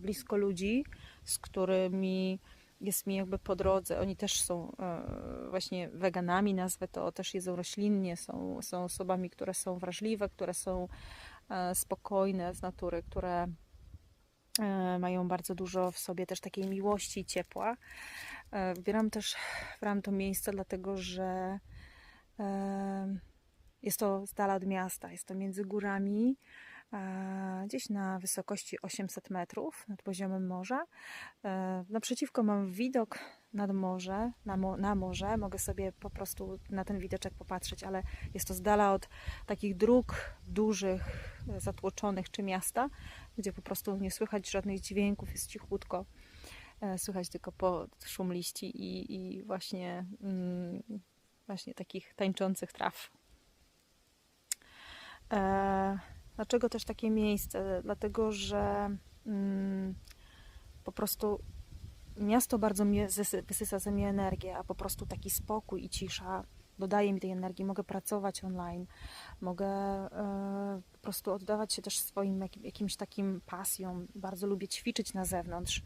blisko ludzi, z którymi jest mi jakby po drodze. Oni też są e, właśnie weganami, nazwę to, też jedzą roślinnie, są, są osobami, które są wrażliwe, które są e, spokojne z natury, które e, mają bardzo dużo w sobie też takiej miłości ciepła. Wybieram też wybrałam to miejsce, dlatego że jest to z dala od miasta, jest to między górami, gdzieś na wysokości 800 metrów nad poziomem morza. E, Naprzeciwko mam widok nad morze, na, mo, na morze. Mogę sobie po prostu na ten widoczek popatrzeć, ale jest to z dala od takich dróg dużych, e, zatłoczonych czy miasta, gdzie po prostu nie słychać żadnych dźwięków, jest cichutko. E, Słychać tylko po szum liści i, i właśnie, mm, właśnie takich tańczących traw. Dlaczego też takie miejsce? Dlatego, że mm, po prostu miasto bardzo mnie wysysa ze mnie energię, a po prostu taki spokój i cisza dodaje mi tej energii. Mogę pracować online, mogę e, po prostu oddawać się też swoim jakim, jakimś takim pasjom. Bardzo lubię ćwiczyć na zewnątrz.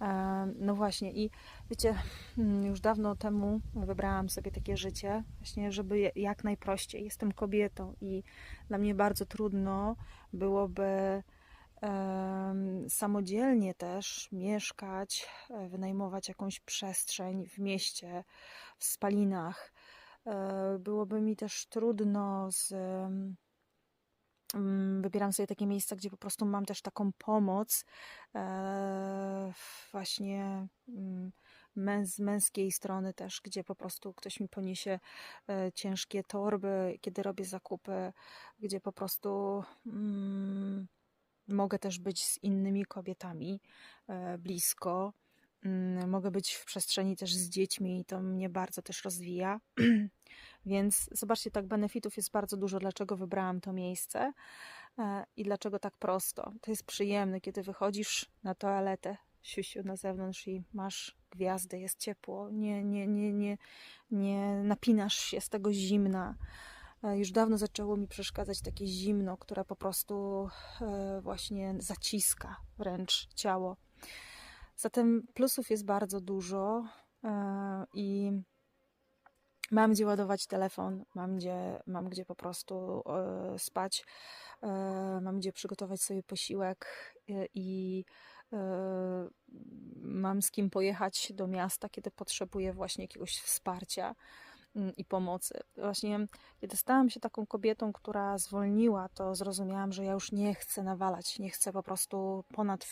E, No właśnie, i wiecie, mm, już dawno temu wybrałam sobie takie życie, właśnie, żeby jak najprościej. Jestem kobietą i dla mnie bardzo trudno byłoby samodzielnie też mieszkać, e, wynajmować jakąś przestrzeń w mieście, w spalinach. E, Byłoby mi też trudno z. mm, Wybieram sobie takie miejsca, gdzie po prostu mam też taką pomoc e, właśnie mm, z męskiej strony też, gdzie po prostu ktoś mi poniesie e, ciężkie torby, kiedy robię zakupy, gdzie po prostu mm, mogę też być z innymi kobietami e, blisko. Mogę być w przestrzeni też z dziećmi i to mnie bardzo też rozwija. Więc zobaczcie, tak benefitów jest bardzo dużo, dlaczego wybrałam to miejsce e, i dlaczego tak prosto. To jest przyjemne, kiedy wychodzisz na toaletę, siusiu na zewnątrz i masz gwiazdy, jest ciepło, nie, nie, nie, nie, nie napinasz się z tego zimna. E, Już dawno zaczęło mi przeszkadzać takie zimno, które po prostu e, właśnie zaciska wręcz ciało. Zatem plusów jest bardzo dużo i mam gdzie ładować telefon, mam gdzie, mam gdzie po prostu e, spać, e, mam gdzie przygotować sobie posiłek e, i e, mam z kim pojechać do miasta, kiedy potrzebuję właśnie jakiegoś wsparcia mm, i pomocy. Właśnie kiedy stałam się taką kobietą, która zwolniła, to zrozumiałam, że ja już nie chcę nawalać, nie chcę po prostu ponad